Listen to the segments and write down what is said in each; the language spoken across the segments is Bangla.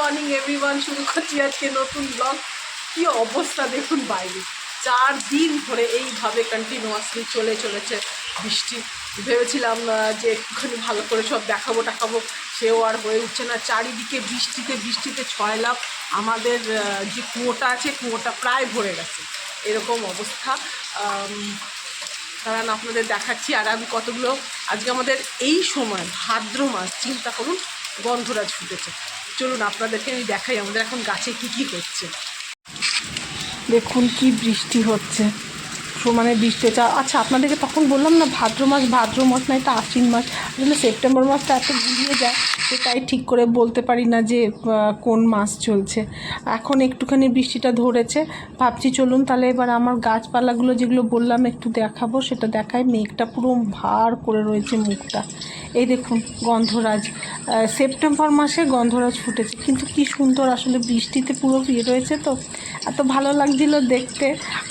মর্নিং এভরিওয়ান শুরু করছি আজকে নতুন ব্লগ কি অবস্থা দেখুন বাইরে। চার দিন ধরে এইভাবে কন্টিনিউয়াসলি চলে চলেছে বৃষ্টি। ভেবেছিলাম যে একটুখানি ভালো করে সব দেখাবো, টাকাবো। সেও আর হয়ে উঠছে না। চারিদিকে বৃষ্টিতে বৃষ্টিতে ছয়লাভ আমাদের যে কুয়োটা আছে, কুয়োটা প্রায় ভরে গেছে। এরকম অবস্থা। কারণ আপনাদের দেখাচ্ছি আর আমি কতগুলো। আজকে আমাদের এই সময় ভাদ্র মাস, চিন্তা করুন, গন্ধরাজ ফুটেছে। চলুন আপনাদেরকে আমি দেখাই আমাদের এখন গাছে কি কি হচ্ছে। দেখুন কি বৃষ্টি হচ্ছে। সমানে বৃষ্টি হচ্ছে। আচ্ছা আপনাদেরকে তখন বললাম না ভাদ্র মাস ভাদ্র মাস না তো আশ্বিন মাস। আসলে সেপ্টেম্বর মাসটা এত ঘুরিয়ে যায়। যে তাই ঠিক করে বলতে পারি না যে কোন মাস চলছে। এখন একটুখানি বৃষ্টিটা ধরেছে, ভাবছি চলুন তাহলে এবার আমার গাছপালাগুলো যেগুলো বললাম একটু দেখাবো, সেটা দেখায় মেঘটা পুরো ভার করে রয়েছে মুখটা। এই দেখুন গন্ধরাজ। সেপ্টেম্বর মাসে গন্ধরাজ ফুটেছে, কিন্তু কি সুন্দর আসলে বৃষ্টিতে পুরো ইয়ে রয়েছে তো। এত ভালো লাগছিল দেখতে।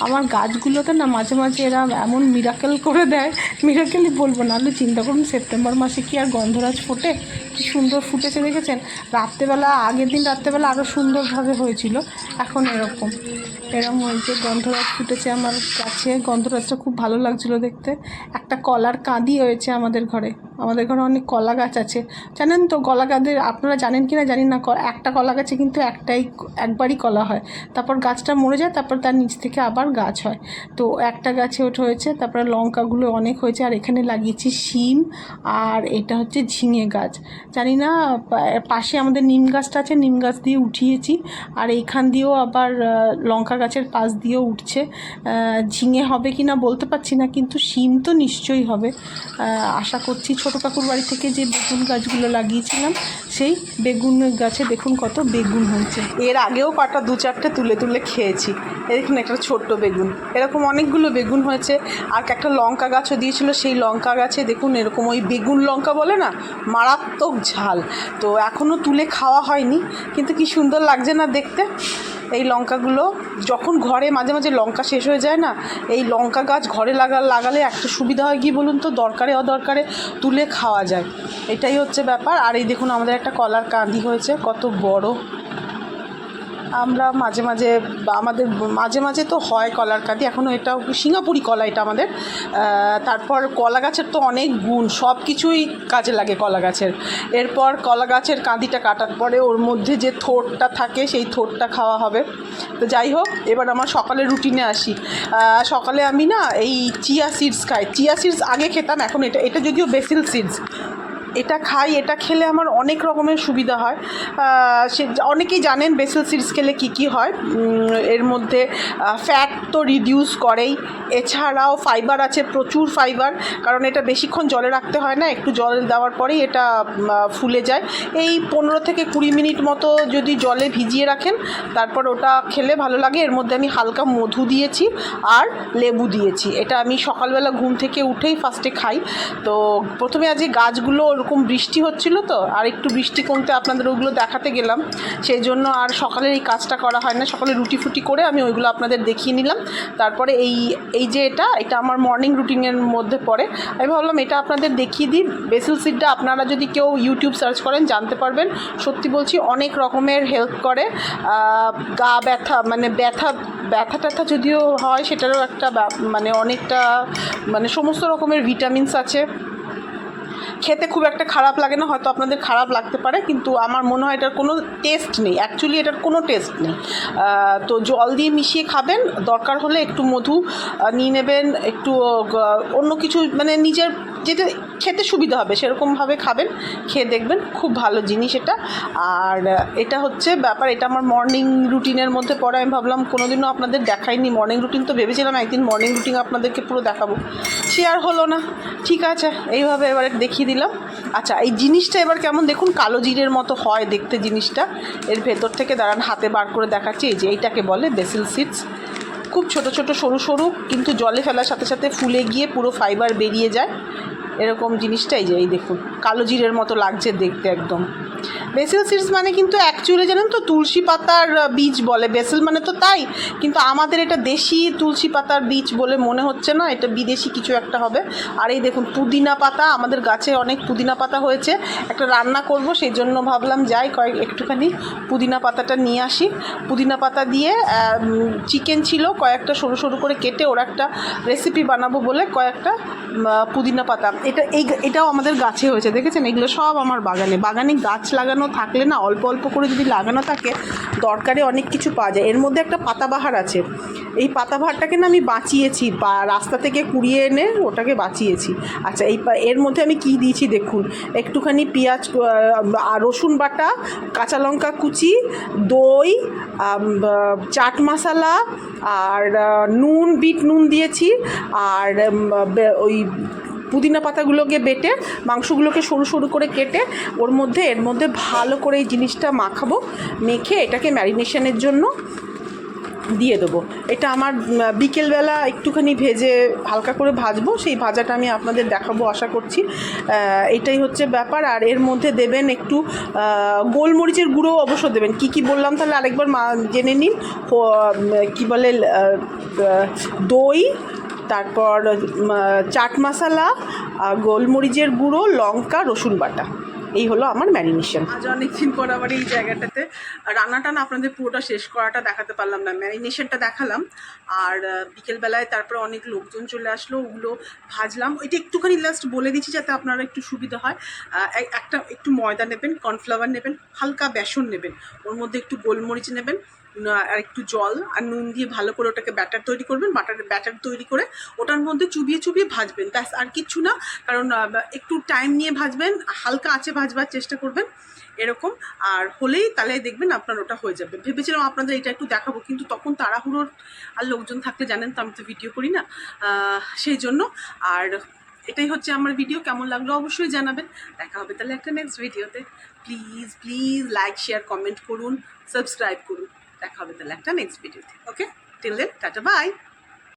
আমার গাছগুলোতে না মাঝে মাঝে এরা এমন মিরাকেল করে দেয়। মিরাকেলই বলব না, হলে চিন্তা করুন, সেপ্টেম্বর মাসে কি আর গন্ধরাজ ফোটে? কি সুন্দর ফুটেছে দেখেছেন? রাত্রেবেলা, আগের দিন রাত্রেবেলা আরও সুন্দরভাবে হয়েছিল। এখন এরকম। এরকম হয়েছে, গন্ধরাজ ফুটেছে আমার কাছে। গন্ধরাজটা খুব ভালো লাগছিল দেখতে। একটা কলার কাঁদি হয়েছে আমাদের ঘরে। আমাদের ঘরে অনেক কলা গাছ আছে। জানেন তো, কলা গাছের, আপনারা জানেন কি না জানি না একটা কলা গাছে কিন্তু একটাই একবারই কলা হয়। তারপর গাছটা মরে যায়, তারপর তার নিচ থেকে আবার গাছ হয়। তো একটা গাছে ওঠা হয়েছে, তারপরে লঙ্কাগুলো অনেক হয়েছে, আর এখানে লাগিয়েছি শিম, আর এটা হচ্ছে ঝিঙে গাছ। জানি না পাশে আমাদের নিম গাছটা আছে, নিম গাছ দিয়ে উঠিয়েছি। আর এইখান দিয়েও আবার লঙ্কা গাছের পাশ দিয়েও উঠছে। ঝিঙে হবে কি না বলতে পারছি না, কিন্তু শিম তো নিশ্চয়ই হবে। আশা করছি ছোটো কাকুর বাড়ি থেকে যে বেগুন গাছগুলো লাগিয়েছিলাম, সেই বেগুন গাছে দেখুন কত বেগুন হয়েছে। এর আগেও কটা, দু চারটে তুলে তুলে খেয়েছি। দেখুন, একটা ছোট্ট বেগুন। এরকম অনেকগুলো বেগুন হয়েছে। আর একটা লঙ্কা গাছও দিয়েছিল, সেই লঙ্কা গাছে দেখুন, এরকম ওই বেগুন লঙ্কা বলে না, মারাত্মক ঝাল। তো এখনও তুলে খাওয়া হয়নি, কিন্তু কি সুন্দর লাগছে না দেখতে? এই লঙ্কাগুলো যখন ঘরে মাঝে মাঝে লঙ্কা শেষ হয়ে যায় না, এই লঙ্কা গাছ ঘরে লাগা, লাগালে একটা সুবিধা হয় কি বলুন তো? দরকারে, অদরকারে তুলে খাওয়া যায়। এটাই হচ্ছে ব্যাপার। আর এই দেখুন আমাদের একটা কলার কাঁদি হয়েছে, কত বড়। আমরা মাঝে মাঝে আমাদের মাঝে মাঝে তো হয় কলার কাঁদি এখনও এটাও সিঙ্গাপুরি কলা এটা আমাদের। তারপর কলা গাছের তো অনেক গুণ, সব কিছুই কাজে লাগে কলা গাছের। এরপর কলা গাছের কাঁদিটা কাটার পরে ওর মধ্যে যে থোটটা থাকে, সেই থোটটা খাওয়া হবে। তো যাই হোক, এবার আমার সকালের রুটিনে আসি। সকালে আমি না এই চিয়া সিডস খাই। চিয়া সিডস আগে খেতাম, এখন এটা এটা যদিও বেসিল সিডস এটা খাই, এটা খেলে আমার অনেক রকমের সুবিধা হয়। সে অনেকেই জানেন বেসেল সিডস খেলে কী কী হয়। এর মধ্যে ফ্যাট তো রিডিউস করেই। এছাড়াও ফাইবার আছে, প্রচুর ফাইবার কারণ এটা বেশিক্ষণ জলে রাখতে হয় না, একটু জল দেওয়ার পরেই এটা ফুলে যায়। এই পনেরো থেকে কুড়ি মিনিট মতো যদি জলে ভিজিয়ে রাখেন, তারপর ওটা খেলে ভালো লাগে। এর মধ্যে আমি হালকা মধু দিয়েছি আর লেবু দিয়েছি। এটা আমি সকালবেলা ঘুম থেকে উঠেই ফার্স্টে খাই। তো প্রথমে আজকে গাছগুলো ওরকম বৃষ্টি হচ্ছিল তো, আর একটু বৃষ্টি কমতে আপনাদের ওগুলো দেখাতে গেলাম। সেই জন্য আর সকালের এই কাজটা করা হয় না, সকালে রুটি ফুটি করে আমি ওইগুলো আপনাদের দেখিয়ে নিলাম। তারপরে এই এই যে এটা এটা আমার মর্নিং রুটিনের মধ্যে পড়ে। আমি ভাবলাম এটা আপনাদের দেখিয়ে দিই। বেসিল সিডটা আপনারা যদি কেউ ইউটিউব সার্চ করেন, জানতে পারবেন। সত্যি বলছি, অনেক রকমের হেল্প করে। গা ব্যথা মানে ব্যথা ব্যথা ট্যাথা যদিও হয়, সেটারও একটা মানে অনেকটা মানে সমস্ত রকমের ভিটামিনস আছে। খেতে খুব একটা খারাপ লাগে না, হয়তো আপনাদের খারাপ লাগতে পারে, কিন্তু আমার মনে হয় এটার কোনো টেস্ট নেই অ্যাকচুয়ালি এটার কোনো টেস্ট নেই। তো জল দিয়ে মিশিয়ে খাবেন, দরকার হলে একটু মধু নিয়ে নেবেন, একটু অন্য কিছু মানে নিজের যেটা খেতে সুবিধা হবে, সেরকমভাবে খাবেন, খেয়ে দেখবেন, খুব ভালো জিনিস এটা। আর এটা হচ্ছে ব্যাপার, এটা আমার মর্নিং রুটিনের মধ্যে পড়ে। আমি ভাবলাম কোনোদিনও আপনাদের দেখাইনি মর্নিং রুটিন তো ভেবেছিলাম একদিন মর্নিং রুটিন আপনাদেরকে পুরো দেখাবো। সে আর হলো না। ঠিক আছে, এইভাবে এবারে দেখিয়ে দিলাম। আচ্ছা এই জিনিসটা এবার কেমন? দেখুন, কালো জিরের মতো হয় দেখতে জিনিসটা। এর ভেতর থেকে দাঁড়ান, হাতে বার করে দেখাচ্ছি। এই যে এইটাকে বলে বেসিল সিডস খুব ছোট ছোট, সরু সরু, কিন্তু জলে ফেলার সাথে সাথে ফুলে গিয়ে পুরো ফাইবার বেরিয়ে যায়। এরকম জিনিসটাই যে এই দেখুন কালো জিরের মতো লাগছে দেখতে একদম। বেসেল সিডস মানে কিন্তু অ্যাকচুয়ালি জানেন তো তুলসী পাতার বীজ বলে। বেসেল মানে তো তাই, কিন্তু আমাদের এটা দেশি তুলসী পাতার বীজ বলে মনে হচ্ছে না, এটা বিদেশি কিছু একটা হবে। আর এই দেখুন, পুদিনা পাতা, আমাদের গাছে অনেক পুদিনা পাতা হয়েছে। একটা রান্না করব, সেই জন্য ভাবলাম যাই, কয়েক একটুখানি পুদিনা পাতাটা নিয়ে আসি। পুদিনা পাতা দিয়ে চিকেন ছিল, কয়েকটা সরু সরু করে কেটে ওর একটা রেসিপি বানাবো বলে কয়েকটা পুদিনা পাতা। এটা এই, এটাও আমাদের গাছে হয়েছে, দেখেছেন? এগুলো সব আমার বাগানে। বাগানে গাছ লাগানো থাকলে না অল্প অল্প করে যদি লাগানো থাকে, দরকারে অনেক কিছু পাওয়া যায়। এর মধ্যে একটা পাতাবাহার আছে। এই পাতাবাহারটাকে না আমি বাঁচিয়েছি, বা রাস্তা থেকে কুড়িয়ে এনে ওটাকে বাঁচিয়েছি। আচ্ছা এই এর মধ্যে আমি কি দিয়েছি দেখুন। একটুখানি পেঁয়াজ রসুন বাটা, কাঁচা লঙ্কা কুচি, দই চাট মশলা, আর নুন, বিট নুন দিয়েছি, আর ওই পুদিনা পাতাগুলোকে বেটে, মাংসগুলোকে সরু সরু করে কেটে, ওর মধ্যে, এর মধ্যে ভালো করে এই জিনিসটা মাখাবো, মেখে এটাকে ম্যারিনেশনের জন্য দিয়ে দেবো। এটা আমার বিকেলবেলা একটুখানি ভেজে হালকা করে ভাজবো, সেই ভাজাটা আমি আপনাদের দেখাবো, আশা করছি। এটাই হচ্ছে ব্যাপার, আর এর মধ্যে দেবেন একটু গোলমরিচের গুঁড়ো অবশ্য দেবেন। কি কি বললাম তাহলে আরেকবার জেনে নিন। কি বলে দই তারপর চাট মশলা গোলমরিচের গুঁড়ো, লঙ্কা, রসুন বাটা। এই হলো আমার ম্যারিনেশন। আজ অনেকদিন পর আবার এই জায়গাটাতে রান্নাটা না আপনাদের পুরোটা শেষ করাটা দেখাতে পারলাম না। ম্যারিনেশনটা দেখালাম। আর বিকেলবেলায় তারপরে অনেক লোকজন চলে আসলো, ওগুলো ভাজলাম। ওইটা একটুখানি লাস্ট বলে দিচ্ছি যাতে আপনারা একটু সুবিধা হয়। একটা একটু ময়দা নেবেন কর্নফ্লাওয়ার নেবেন, হালকা বেসন নেবেন। ওর মধ্যে একটু গোলমরিচ নেবেন আর একটু জল আর নুন দিয়ে ভালো করে ওটাকে ব্যাটার তৈরি করবেন, বাটার, ব্যাটার তৈরি করে ওটার মধ্যে চুবিয়ে চুবিয়ে ভাজবেন। ব্যাস, আর কিচ্ছু না, কারণ একটু টাইম নিয়ে ভাজবেন, হালকা আঁচে ভাজবার চেষ্টা করবেন, এরকম। আর হলেই তাহলে দেখবেন আপনার ওটা হয়ে যাবে। ভেবেছিলাম আপনাদের এটা একটু দেখাবো, কিন্তু তখন তাড়াহুড়োর আর লোকজন থাকলে জানেন তো, আমি তো ভিডিও করি না। সেই জন্য। আর এটাই হচ্ছে আমার ভিডিও কেমন লাগল অবশ্যই জানাবেন। দেখা হবে তাহলে একটা নেক্সট ভিডিওতে please please like share comment করুন সাবস্ক্রাইব করুন। দেখা হবে তাহলে একটা নেক্সট ভিডিওতে okay till then tata bye